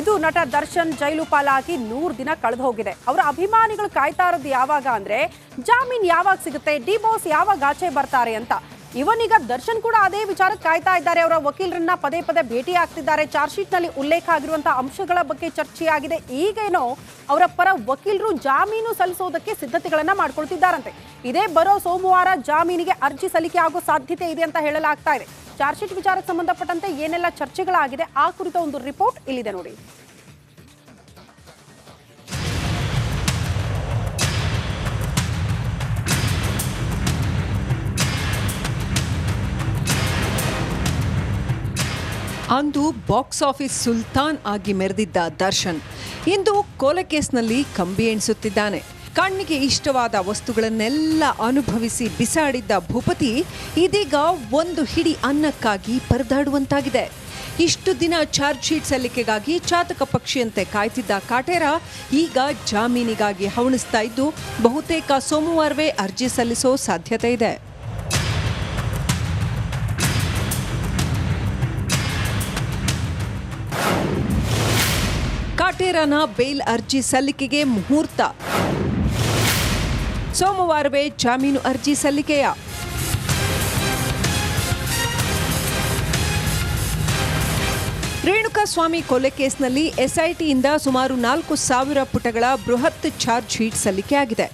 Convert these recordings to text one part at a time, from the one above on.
ಇದು ನಟ ದರ್ಶನ್ ಜೈಲು ಪಾಲಾಗಿ ನೂರು ದಿನ ಕಳೆದು ಹೋಗಿದೆ. ಅವರ ಅಭಿಮಾನಿಗಳು ಕಾಯ್ತಾ ಇರೋದು ಯಾವಾಗ ಅಂದ್ರೆ, ಜಾಮೀನ್ ಯಾವಾಗ ಸಿಗುತ್ತೆ, ಡಿ ಬಾಸ್ ಯಾವಾಗ ಆಚೆ ಬರ್ತಾರೆ ಅಂತ. ಇವನೀಗ ದರ್ಶನ್ ಕೂಡ ಅದೇ ವಿಚಾರಕ್ಕೆ ಕಾಯ್ತಾ ಇದ್ದಾರೆ. ಅವರ ವಕೀಲರನ್ನ ಪದೇ ಪದೇ ಭೇಟಿ ಆಗ್ತಿದ್ದಾರೆ. ಚಾರ್ಜ್ ಶೀಟ್ನಲ್ಲಿ ಉಲ್ಲೇಖ ಆಗಿರುವಂತಹ ಅಂಶಗಳ ಬಗ್ಗೆ ಚರ್ಚೆಯಾಗಿದೆ. ಈಗೇನೋ ಅವರ ಪರ ವಕೀಲರು ಜಾಮೀನು ಸಲ್ಲಿಸೋದಕ್ಕೆ ಸಿದ್ಧತೆಗಳನ್ನ ಮಾಡ್ಕೊಳ್ತಿದ್ದಾರಂತೆ. ಇದೇ ಬರೋ ಸೋಮವಾರ ಜಾಮೀನಿಗೆ ಅರ್ಜಿ ಸಲ್ಲಿಕೆ ಆಗೋ ಸಾಧ್ಯತೆ ಇದೆ ಅಂತ ಹೇಳಲಾಗ್ತಾ ಇದೆ. ಚಾರ್ಜ್ ಶೀಟ್ ವಿಚಾರಕ್ಕೆ ಸಂಬಂಧಪಟ್ಟಂತೆ ಏನೆಲ್ಲ ಚರ್ಚೆಗಳಾಗಿದೆ, ಆ ಕುರಿತ ಒಂದು ರಿಪೋರ್ಟ್ ಇಲ್ಲಿದೆ ನೋಡಿ. ಅಂದು ಬಾಕ್ಸ್ ಆಫೀಸ್ ಸುಲ್ತಾನ್ ಆಗಿ ಮೆರೆದಿದ್ದ ದರ್ಶನ್ ಇಂದು ಕೊಲೆ ಕೇಸ್ನಲ್ಲಿ ಕಂಬಿ ಎಣಿಸುತ್ತಿದ್ದಾನೆ. ಕಣ್ಣಿಗೆ ಇಷ್ಟವಾದ ವಸ್ತುಗಳನ್ನೆಲ್ಲ ಅನುಭವಿಸಿ ಬಿಸಾಡಿದ್ದ ಭೂಪತಿ ಇದೀಗ ಒಂದು ಹಿಡಿ ಅನ್ನಕ್ಕಾಗಿ ಪರದಾಡುವಂತಾಗಿದೆ. ಇಷ್ಟು ದಿನ ಚಾರ್ಜ್ ಶೀಟ್ ಸಲ್ಲಿಕೆಗಾಗಿ ಚಾತಕ ಪಕ್ಷಿಯಂತೆ ಕಾಯ್ತಿದ್ದ ಕಾಟೇರ ಈಗ ಜಾಮೀನಿಗಾಗಿ ಹವಣಿಸ್ತಾ ಇದ್ದು, ಬಹುತೇಕ ಸೋಮವಾರವೇ ಅರ್ಜಿ ಸಲ್ಲಿಸೋ ಸಾಧ್ಯತೆ ಇದೆ. ಕಾಟೇರನ ಬೇಲ್ ಅರ್ಜಿ ಸಲ್ಲಿಕೆಗೆ ಮುಹೂರ್ತ. ಸೋಮವಾರವೇ ಜಾಮೀನು ಅರ್ಜಿ ಸಲ್ಲಿಕೆಯ. ರೇಣುಕಾಸ್ವಾಮಿ ಕೊಲೆ ಕೇಸ್ನಲ್ಲಿ ಎಸ್ಐಟಿಯಿಂದ ಸುಮಾರು ನಾಲ್ಕು ಸಾವಿರ ಪುಟಗಳ ಬೃಹತ್ ಚಾರ್ಜ್ ಶೀಟ್ ಸಲ್ಲಿಕೆಯಾಗಿದೆ.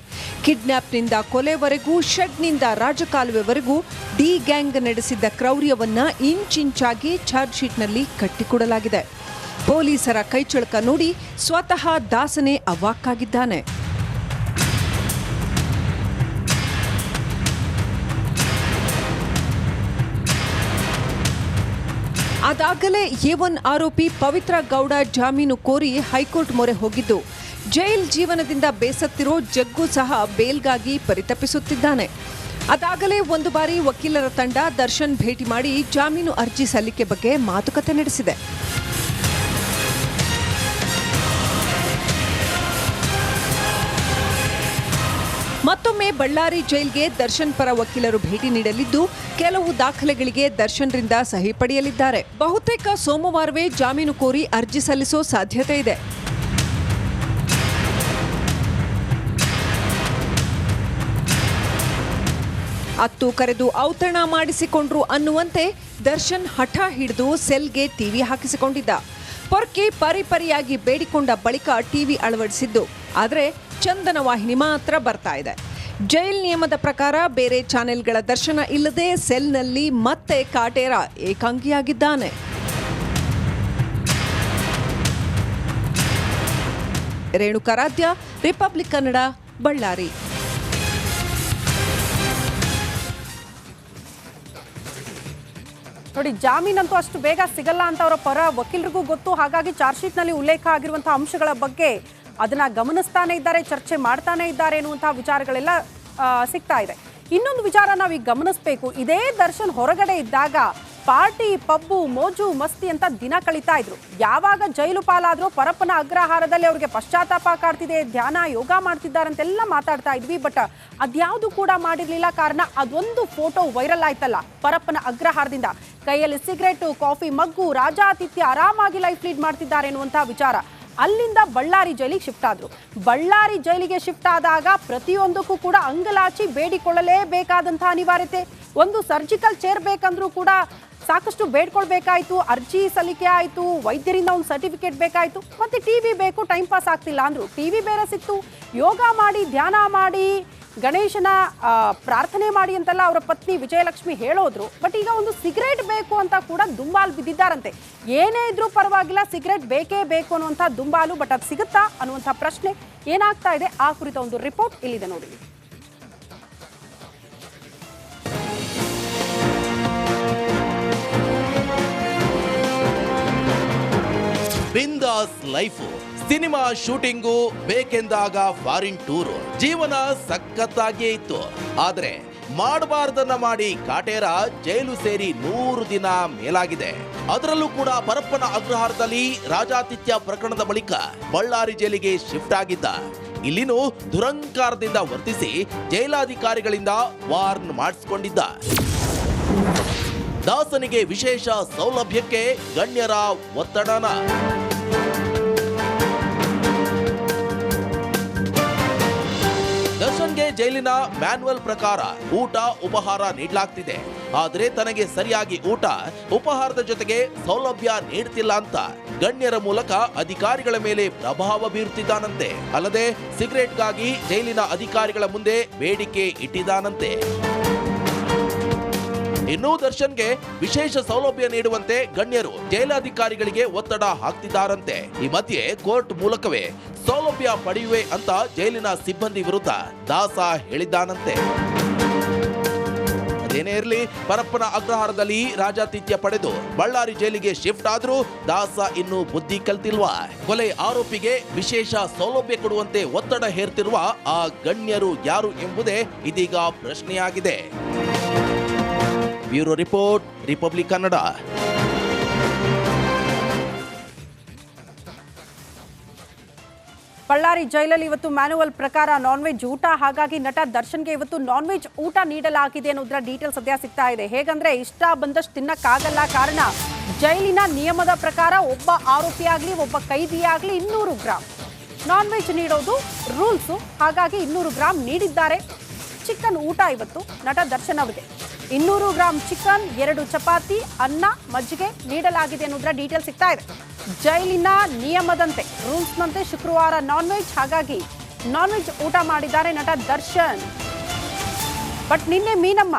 ಕಿಡ್ನ್ಯಾಪ್ನಿಂದ ಕೊಲೆವರೆಗೂ, ಶೆಡ್ನಿಂದ ರಾಜಕಾಲುವೆವರೆಗೂ ಡಿ ಗ್ಯಾಂಗ್ ನಡೆಸಿದ್ದ ಕ್ರೌರ್ಯವನ್ನ ಇಂಚಿಂಚಾಗಿ ಚಾರ್ಜ್ ಶೀಟ್ನಲ್ಲಿ ಕಟ್ಟಿಕೊಡಲಾಗಿದೆ. ಪೊಲೀಸರ ಕೈಚಳಕ ನೋಡಿ ಸ್ವತಃ ದಾಸನೇ ಅವಾಕ್ಕಾಗಿದ್ದಾನೆ. ಅದಾಗಲೇ ಎ ಒನ್ ಆರೋಪಿ ಪವಿತ್ರ ಗೌಡ ಜಾಮೀನು ಕೋರಿ ಹೈಕೋರ್ಟ್ ಮೊರೆ ಹೋಗಿದ್ದು. ಜೈಲ್ ಜೀವನದಿಂದ ಬೇಸತ್ತಿರೋ ಜಗ್ಗು ಸಹ ಬೇಲ್ಗಾಗಿ ಪರಿತಪಿಸುತ್ತಿದ್ದಾನೆ. ಅದಾಗಲೇ ಒಂದು ಬಾರಿ ವಕೀಲರ ತಂಡ ದರ್ಶನ್ ಭೇಟಿ ಮಾಡಿ ಜಾಮೀನು ಅರ್ಜಿ ಸಲ್ಲಿಕೆ ಬಗ್ಗೆ ಮಾತುಕತೆ ನಡೆಸಿದೆ. ಮತ್ತೊಮ್ಮೆ ಬಳ್ಳಾರಿ ಜೈಲ್ಗೆ ದರ್ಶನ್ ಪರ ವಕೀಲರು ಭೇಟಿ ನೀಡಲಿದ್ದು, ಕೆಲವು ದಾಖಲೆಗಳಿಗೆ ದರ್ಶನ್ರಿಂದ ಸಹಿ ಪಡೆಯಲಿದ್ದಾರೆ. ಬಹುತೇಕ ಸೋಮವಾರವೇ ಜಾಮೀನು ಕೋರಿ ಅರ್ಜಿ ಸಲ್ಲಿಸೋ ಸಾಧ್ಯತೆ ಇದೆ. ಅತ್ತು ಕರೆದು ಔತಣ ಮಾಡಿಸಿಕೊಂಡ್ರು ಅನ್ನುವಂತೆ ದರ್ಶನ್ ಹಠ ಹಿಡಿದು ಸೆಲ್ಗೆ ಟಿವಿ ಹಾಕಿಸಿಕೊಂಡಿದ್ದ. ಪೊರ್ಕಿ ಪರಿಪರಿಯಾಗಿ ಬೇಡಿಕೊಂಡ ಬಳಿಕ ಟಿವಿ ಅಳವಡಿಸಿದ್ದು. ಆದರೆ ಚಂದನ ವಾಹಿನಿ ಮಾತ್ರ ಬರ್ತಾ ಇದೆ. ಜೈಲ್ ನಿಯಮದ ಪ್ರಕಾರ ಬೇರೆ ಚಾನೆಲ್ಗಳ ದರ್ಶನ ಇಲ್ಲದೆ ಸೆಲ್ನಲ್ಲಿ ಮತ್ತೆ ಕಾಟೇರ ಏಕಾಂಗಿಯಾಗಿದ್ದಾನೆ. ರೇಣುಕಾರಾಧ್ಯ ರಿಪಬ್ಲಿಕ್ ಕನ್ನಡ, ಬಳ್ಳಾರಿ. ನೋಡಿ, ಜಾಮೀನಂತೂ ಅಷ್ಟು ಬೇಗ ಸಿಗಲ್ಲ ಅಂತ ಅವರ ಪರ ವಕೀಲರಿಗೂ ಗೊತ್ತು. ಹಾಗಾಗಿ ಚಾರ್ಜ್ ಶೀಟ್ನಲ್ಲಿ ಉಲ್ಲೇಖ ಆಗಿರುವಂತಹ ಅಂಶಗಳ ಬಗ್ಗೆ ಅದನ್ನ ಗಮನಿಸ್ತಾನೆ ಇದ್ದಾರೆ, ಚರ್ಚೆ ಮಾಡ್ತಾನೆ ಇದ್ದಾರೆ ಅನ್ನುವಂತಹ ವಿಚಾರಗಳೆಲ್ಲ ಸಿಗ್ತಾ ಇದೆ. ಇನ್ನೊಂದು ವಿಚಾರ ನಾವೀಗ ಗಮನಿಸಬೇಕು. ಇದೇ ದರ್ಶನ್ ಹೊರಗಡೆ ಇದ್ದಾಗ ಪಾರ್ಟಿ, ಪಬ್ಬು, ಮೋಜು, ಮಸ್ತಿ ಅಂತ ದಿನ ಕಳೀತಾ ಇದ್ರು. ಯಾವಾಗ ಜೈಲು ಪಾಲಾದ್ರೂ ಪರಪ್ಪನ ಅಗ್ರಹಾರದಲ್ಲಿ ಅವ್ರಿಗೆ ಪಶ್ಚಾತ್ತಾಪ ಕಾಡ್ತಿದೆ, ಧ್ಯಾನ, ಯೋಗ ಮಾಡ್ತಿದ್ದಾರಂತೆಲ್ಲ ಮಾತಾಡ್ತಾ ಇದ್ವಿ. ಬಟ್ ಅದ್ಯಾವುದು ಕೂಡ ಮಾಡಿರ್ಲಿಲ್ಲ ಕಾರಣ, ಅದೊಂದು ಫೋಟೋ ವೈರಲ್ ಆಯ್ತಲ್ಲ ಪರಪ್ಪನ ಅಗ್ರಹಾರದಿಂದ. ಕೈಯಲ್ಲಿ ಸಿಗರೇಟು, ಕಾಫಿ, ಮಗ್ಗು, ರಾಜಾತಿಥ್ಯ ಆರಾಮಾಗಿ ಲೈಫ್ ಲೀಡ್ ಮಾಡ್ತಿದ್ದಾರೆ ಎನ್ನುವಂತಹ ವಿಚಾರ. ಅಲ್ಲಿಂದ ಬಳ್ಳಾರಿ ಜೈಲಿಗೆ ಶಿಫ್ಟ್ ಆದರು. ಬಳ್ಳಾರಿ ಜೈಲಿಗೆ ಶಿಫ್ಟ್ ಆದಾಗ ಪ್ರತಿಯೊಂದಕ್ಕೂ ಕೂಡ ಅಂಗಲಾಚಿ ಬೇಡಿಕೊಳ್ಳಲೇಬೇಕಾದಂತಹ ಅನಿವಾರ್ಯತೆ. ಒಂದು ಸರ್ಜಿಕಲ್ ಚೇರ್ ಬೇಕಂದ್ರೂ ಕೂಡ ಸಾಕಷ್ಟು ಬೇಡ್ಕೊಳ್ಬೇಕಾಯ್ತು, ಅರ್ಜಿ ಸಲ್ಲಿಕೆ ಆಯಿತು, ವೈದ್ಯರಿಂದ ಒಂದು ಸರ್ಟಿಫಿಕೇಟ್ ಬೇಕಾಯಿತು, ಮತ್ತೆ ಟಿವಿ ಬೇಕು, ಟೈಮ್ ಪಾಸ್ ಆಗ್ತಿಲ್ಲ ಅಂದ್ರು. ಟಿವಿ ಬೇರೆ ಸಿಕ್ತು. ಯೋಗ ಮಾಡಿ, ಧ್ಯಾನ ಮಾಡಿ ಗಣೇಶನ ಪ್ರಾರ್ಥನೆ ಮಾಡಿ ಅಂತೆಲ್ಲ ಅವರ ಪತ್ನಿ ವಿಜಯಲಕ್ಷ್ಮಿ ಹೇಳೋದ್ರು. ಬಟ್ ಈಗ ಒಂದು ಸಿಗರೇಟ್ ಬೇಕು ಅಂತ ಕೂಡ ದುಂಬಾಲು ಬಿದ್ದಿದ್ದಾರಂತೆ. ಏನೇ ಇದ್ರೂ ಪರವಾಗಿಲ್ಲ, ಸಿಗರೇಟ್ ಬೇಕೇ ಬೇಕು ಅನ್ನುವಂಥ ದುಂಬಾಲು, ಬಟ್ ಅದು ಸಿಗುತ್ತಾ ಅನ್ನುವಂಥ ಪ್ರಶ್ನೆ ಏನಾಗ್ತಾ ಇದೆ? ಆ ಕುರಿತ ಒಂದು ರಿಪೋರ್ಟ್ ಇಲ್ಲಿದೆ ನೋಡಿ. ಬಿಂದಾಸ್ ಲೈಫು ಸಿನಿಮಾ ಶೂಟಿಂಗು ಬೇಕೆಂದಾಗ ಫಾರಿನ್ ಟೂರು. ಜೀವನ ಸಖತ್ತಾಗಿಯೇ ಇತ್ತು. ಆದ್ರೆ ಮಾಡಬಾರ್ದನ್ನ ಮಾಡಿ ಕಾಟೇರ ಜೈಲು ಸೇರಿ ನೂರು ದಿನ ಮೇಲಾಗಿದೆ. ಅದರಲ್ಲೂ ಕೂಡ ಪರಪ್ಪನ ಅಗ್ರಹಾರದಲ್ಲಿ ರಾಜಾತಿಥ್ಯ ಪ್ರಕರಣದ ಬಳಿಕ ಬಳ್ಳಾರಿ ಜೈಲಿಗೆ ಶಿಫ್ಟ್ ಆಗಿದ್ದ. ಇಲ್ಲಿನೂ ದುರಂಕಾರದಿಂದ ವರ್ತಿಸಿ ಜೈಲಾಧಿಕಾರಿಗಳಿಂದ ವಾರ್ನ್ ಮಾಡಿಸಿಕೊಂಡಿದ್ದ. ದಾಸನಿಗೆ ವಿಶೇಷ ಸೌಲಭ್ಯಕ್ಕೆ ಗಣ್ಯರ ಒತ್ತಡನ. ಜೈಲಿನ ಮ್ಯಾನ್ಯುವಲ್ ಪ್ರಕಾರ ಊಟ, ಉಪಹಾರ ನೀಡಲಾಗ್ತಿದೆ. ಆದರೆ ತನಗೆ ಸರಿಯಾಗಿ ಊಟ, ಉಪಹಾರದ ಜೊತೆಗೆ ಸೌಲಭ್ಯ ನೀಡ್ತಿಲ್ಲ ಅಂತ ಗಣ್ಯರ ಮೂಲಕ ಅಧಿಕಾರಿಗಳ ಮೇಲೆ ಪ್ರಭಾವ ಬೀರುತ್ತಿದ್ದಾನಂತೆ ಅಲ್ಲದೆ ಸಿಗರೆಟ್ಗಾಗಿ ಜೈಲಿನ ಅಧಿಕಾರಿಗಳ ಮುಂದೆ ಬೇಡಿಕೆ ಇಟ್ಟಿದ್ದಾನಂತೆ. ಇನ್ನು ದರ್ಶನ್ಗೆ ವಿಶೇಷ ಸೌಲಭ್ಯ ನೀಡುವಂತೆ ಗಣ್ಯರು ಜೈಲಾಧಿಕಾರಿಗಳಿಗೆ ಒತ್ತಡ ಹಾಕ್ತಿದ್ದಾರಂತೆ. ಈ ಮಧ್ಯೆ ಕೋರ್ಟ್ ಮೂಲಕವೇ ಸೌಲಭ್ಯ ಪಡೆಯುವೆ ಅಂತ ಜೈಲಿನ ಸಿಬ್ಬಂದಿ ವಿರುದ್ಧ ದಾಸ ಹೇಳಿದ್ದಾನಂತೆ. ಅದೇನೇ ಇರಲಿ, ಪರಪ್ಪನ ಅಗ್ರಹಾರದಲ್ಲಿ ರಾಜಾತಿಥ್ಯ ಪಡೆದು ಬಳ್ಳಾರಿ ಜೈಲಿಗೆ ಶಿಫ್ಟ್ ಆದರೂ ದಾಸ ಇನ್ನು ಬುದ್ಧಿ ಕಲ್ತಿಲ್ವಾ? ಕೊಲೆ ಆರೋಪಿಗೆ ವಿಶೇಷ ಸೌಲಭ್ಯ ಕೊಡುವಂತೆ ಒತ್ತಡ ಹೇರ್ತಿರುವ ಆ ಗಣ್ಯರು ಯಾರು ಎಂಬುದೇ ಇದೀಗ ಪ್ರಶ್ನೆಯಾಗಿದೆ. Bureau report, Republic Kannada. Ballari ಜೈಲಲ್ಲಿ ಇವತ್ತು ಮ್ಯಾನುವಲ್ ಪ್ರಕಾರ ನಾನ್ ವೆಜ್ ಊಟ. ಹಾಗಾಗಿ ನಟ ದರ್ಶನ್ಗೆ ಇವತ್ತು ನಾನ್ ವೆಜ್ ಊಟ ನೀಡಲಾಗಿದೆ ಅನ್ನೋದ್ರ ಡೀಟೇಲ್ ಸದ್ಯ ಸಿಗ್ತಾ ಇದೆ. ಹೇಗಂದ್ರೆ ಇಷ್ಟ ಬಂದಷ್ಟು ತಿನ್ನಕ್ಕಾಗಲ್ಲ ಕಾರಣ ಜೈಲಿನ ನಿಯಮದ ಪ್ರಕಾರ ಒಬ್ಬ ಆರೋಪಿಯಾಗ್ಲಿ ಒಬ್ಬ ಕೈದಿಯಾಗ್ಲಿ ಇನ್ನೂರು ಗ್ರಾಮ್ ನಾನ್ ವೆಜ್ ನೀಡೋದು ರೂಲ್ಸು. ಹಾಗಾಗಿ ಇನ್ನೂರು ಗ್ರಾಮ್ ನೀಡಿದ್ದಾರೆ. ಚಿಕನ್ ಊಟ ಇವತ್ತು ನಟ ದರ್ಶನ್ ಅವರಿಗೆ. ಇನ್ನೂರು ಗ್ರಾಮ್ ಚಿಕನ್, ಎರಡು ಚಪಾತಿ, ಅನ್ನ ಮಜ್ಜಿಗೆ ನೀಡಲಾಗಿದೆ ಅನ್ನೋದ್ರ ಡೀಟೇಲ್ ಸಿಗ್ತಾ ಇದೆ. ಜೈಲಿನ ನಿಯಮದಂತೆ ರೂಲ್ಸ್ನಂತೆ ಶುಕ್ರವಾರ ನಾನ್ ವೆಜ್ ಹಾಗಾಗಿ ನಾನ್ ವೆಜ್ ಊಟ ಮಾಡಿದ್ದಾರೆ ನಟ ದರ್ಶನ್. ಬಟ್ ನಿನ್ನೆ ಮೀನಮ್ಮ,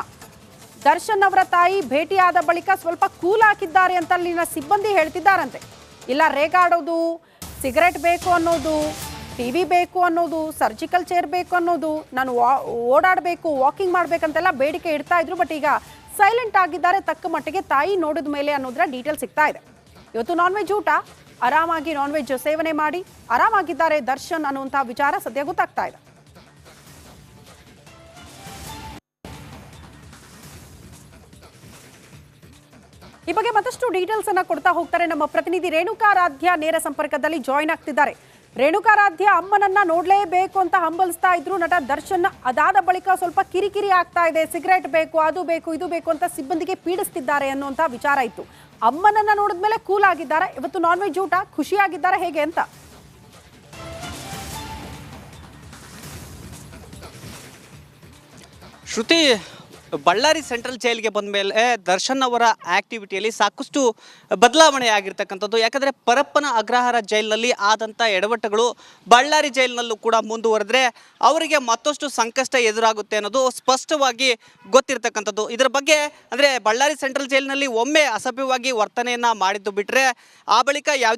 ದರ್ಶನ್ ಅವರ ತಾಯಿ ಭೇಟಿಯಾದ ಬಳಿಕ ಸ್ವಲ್ಪ ಕೂಲ್ ಹಾಕಿದ್ದಾರೆ ಅಂತ ಅಲ್ಲಿನ ಸಿಬ್ಬಂದಿ ಹೇಳ್ತಿದ್ದಾರಂತೆ. ಇಲ್ಲ, ರೇಗಾಡೋದು, ಸಿಗರೆಟ್ ಬೇಕು ಅನ್ನೋದು ಟಿವಿ ಬೇಕು ಅನ್ನೋದು ಸರ್ಜಿಕಲ್ ಚೇರ್ ಬೇಕು ಅನ್ನೋದು, ನಾನು ವಾ- ಓಡಾಡಬೇಕು ವಾಕಿಂಗ್ ಮಾಡಬೇಕಂತೆಲ್ಲ ಬೇಡಿಕೆ ಇಡ್ತಾ ಇದ್ರು ಬಟ್ ಈಗ ಸೈಲೆಂಟ್ ಆಗಿದ್ದಾರೆ, ತಕ್ಕ ಮಟ್ಟಿಗೆ ತಾಯಿ ನೋಡಿದ ಮೇಲೆ ಅನ್ನೋದ್ರ ಡೀಟೇಲ್ ಸಿಗ್ತಾ ಇದೆ. ಇವತ್ತು ನಾನ್ ವೆಜ್ ಊಟ, ಆರಾಮಾಗಿ ನಾನ್ ವೆಜ್ ಸೇವನೆ ಮಾಡಿ, ಆರಾಮಾಗಿದ್ದಾರೆ ದರ್ಶನ್ ಅನ್ನುವಂಥ ವಿಚಾರ ಸದ್ಯ ಗೊತ್ತಾಗ್ತಾ ಇದೆ. ಈ ಬಗ್ಗೆ ಮತ್ತಷ್ಟು ಡೀಟೇಲ್ಸ್ ಅನ್ನ ಕೊಡ್ತಾ ಹೋಗ್ತಾರೆ ನಮ್ಮ ಪ್ರತಿನಿಧಿ ರೇಣುಕಾರಾಧ್ಯ ನೇರ ಸಂಪರ್ಕದಲ್ಲಿ ಜಾಯಿನ್ ಆಗ್ತಿದ್ದಾರೆ. ರೇಣುಕಾರಾಧ್ಯ ಅಮ್ಮನನ್ನ ನೋಡ್ಲೇಬೇಕು ಅಂತ ಹಂಬಲಿಸ್ತಾ ಇದ್ರು. ನಟ ದರ್ಶನ್ ಅದಾದ ಬಳಿಕ ಸ್ವಲ್ಪ ಕಿರಿಕಿರಿ ಆಗ್ತಾ ಇದೆ. ಸಿಗರೆಟ್ ಬೇಕು, ಅದು ಬೇಕು, ಇದು ಬೇಕು ಅಂತ ಸಿಬ್ಬಂದಿಗೆ ಪೀಡಿಸ್ತಿದ್ದಾರೆ ಅನ್ನುವಂತ ವಿಚಾರ ಇತ್ತು. ಅಮ್ಮನನ್ನ ನೋಡಿದ್ಮೇಲೆ ಕೂಲ್ ಆಗಿದ್ದಾರೆ. ಇವತ್ತು ನಾನ್ ವೆಜ್ ಊಟ, ಖುಷಿಯಾಗಿದ್ದಾರೆ ಹೇಗೆ ಅಂತ. ಶ್ರುತಿ ಬಳ್ಳಾರಿ ಸೆಂಟ್ರಲ್ ಜೈಲಿಗೆ ಬಂದ ಮೇಲೆ ದರ್ಶನ್ ಅವರ ಆಕ್ಟಿವಿಟಿಯಲ್ಲಿ ಸಾಕಷ್ಟು ಬದಲಾವಣೆ ಆಗಿರ್ತಕ್ಕಂಥದ್ದು ಯಾಕಂದರೆ ಪರಪ್ಪನ ಅಗ್ರಹಾರ ಜೈಲಿನಲ್ಲಿ ಆದಂಥ ಎಡವಟ್ಟುಗಳು ಬಳ್ಳಾರಿ ಜೈಲಿನಲ್ಲೂ ಕೂಡ ಮುಂದುವರೆದ್ರೆ ಅವರಿಗೆ ಮತ್ತಷ್ಟು ಸಂಕಷ್ಟ ಎದುರಾಗುತ್ತೆ ಅನ್ನೋದು ಸ್ಪಷ್ಟವಾಗಿ ಗೊತ್ತಿರ್ತಕ್ಕಂಥದ್ದು. ಇದರ ಬಗ್ಗೆ ಅಂದರೆ ಬಳ್ಳಾರಿ ಸೆಂಟ್ರಲ್ ಜೈಲಿನಲ್ಲಿ ಒಮ್ಮೆ ಅಸಭ್ಯವಾಗಿ ವರ್ತನೆಯನ್ನು ಮಾಡಿದ್ದು ಬಿಟ್ಟರೆ ಆ ಬಳಿಕ ಯಾವ